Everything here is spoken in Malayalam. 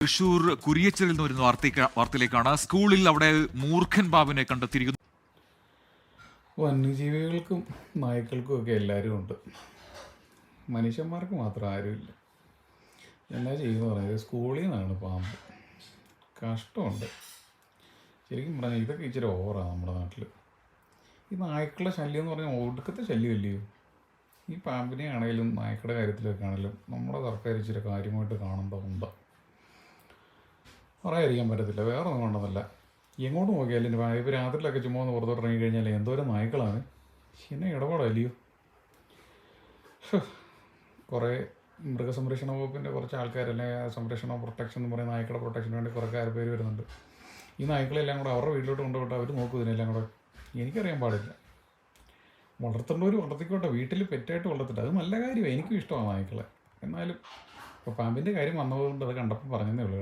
തൃശൂർ കുരിയച്ചലിൽ നിന്ന് വരുന്ന വാർത്തയിലേക്കാണ്. സ്കൂളിൽ അവിടെ മൂർഖൻ ബാബുവിനെ കണ്ടെത്തിയിരിക്കുന്നു. വന്യജീവികൾക്കും നായ്ക്കൾക്കും ഒക്കെ എല്ലാവരും ഉണ്ട്. മനുഷ്യന്മാർക്ക് മാത്രം ആരുമില്ല. എന്നാ ചെയ്യുന്ന പറഞ്ഞത് സ്കൂളിൽ നിന്നാണ് പാമ്പ്. കഷ്ടമുണ്ട്. ശരിക്കും പറഞ്ഞാൽ ഇതൊക്കെ ഇച്ചിരി ഓവറാണ് നമ്മുടെ നാട്ടിൽ ഈ നായ്ക്കളുടെ ശല്യം എന്ന് പറഞ്ഞാൽ ഒടുക്കത്തെ ശല്യമല്ലയോ ഈ പാമ്പിനെ ആണെങ്കിലും നായ്ക്കളുടെ കാര്യത്തിലൊക്കെ ആണെങ്കിലും നമ്മുടെ സർക്കാർ ഇച്ചിരി കാര്യമായിട്ട് കാണേണ്ടതുണ്ട് പറയാതിരിക്കാൻ പറ്റത്തില്ല വേറെ ഒന്നും കൊണ്ടതല്ല എങ്ങോട്ട് നോക്കിയാലും ഇനി ഇപ്പോൾ രാത്രിയിലൊക്കെ ചുമ്മാ ഒന്ന് പുറത്തോട്ട് ഇറങ്ങി കഴിഞ്ഞാൽ എന്തോരം നായ്ക്കളാണ്. എന്നെ ഇടപാടല്ലയോ? കുറേ മൃഗസംരക്ഷണ വകുപ്പിന്റെ കുറച്ച് ആൾക്കാരല്ലേ സംരക്ഷണ പ്രൊട്ടക്ഷൻ എന്ന് പറയുന്ന നായ്ക്കളുടെ പ്രൊട്ടക്ഷന് വേണ്ടി കുറേ കാര് പേര് വരുന്നുണ്ട്. ഈ നായ്ക്കളെല്ലാം കൂടെ അവരുടെ വീട്ടിലോട്ട് കൊണ്ടുപോയിട്ട് അവർ നോക്കും ഇതിനെല്ലാം കൂടെ. എനിക്കറിയാൻ പാടില്ല. വളർത്തേണ്ടവർ വളർത്തിക്കോട്ടെ വീട്ടിൽ പെറ്റായിട്ട് വളർത്തിട്ട് അത് നല്ല കാര്യമാണ് എനിക്കും ഇഷ്ടമാണ് നായ്ക്കളെ. എന്നാലും ഇപ്പോൾ പാമ്പിന്റെ കാര്യം വന്നതുകൊണ്ട് അത് കണ്ടപ്പോൾ പറഞ്ഞതേ ഉള്ളൂ.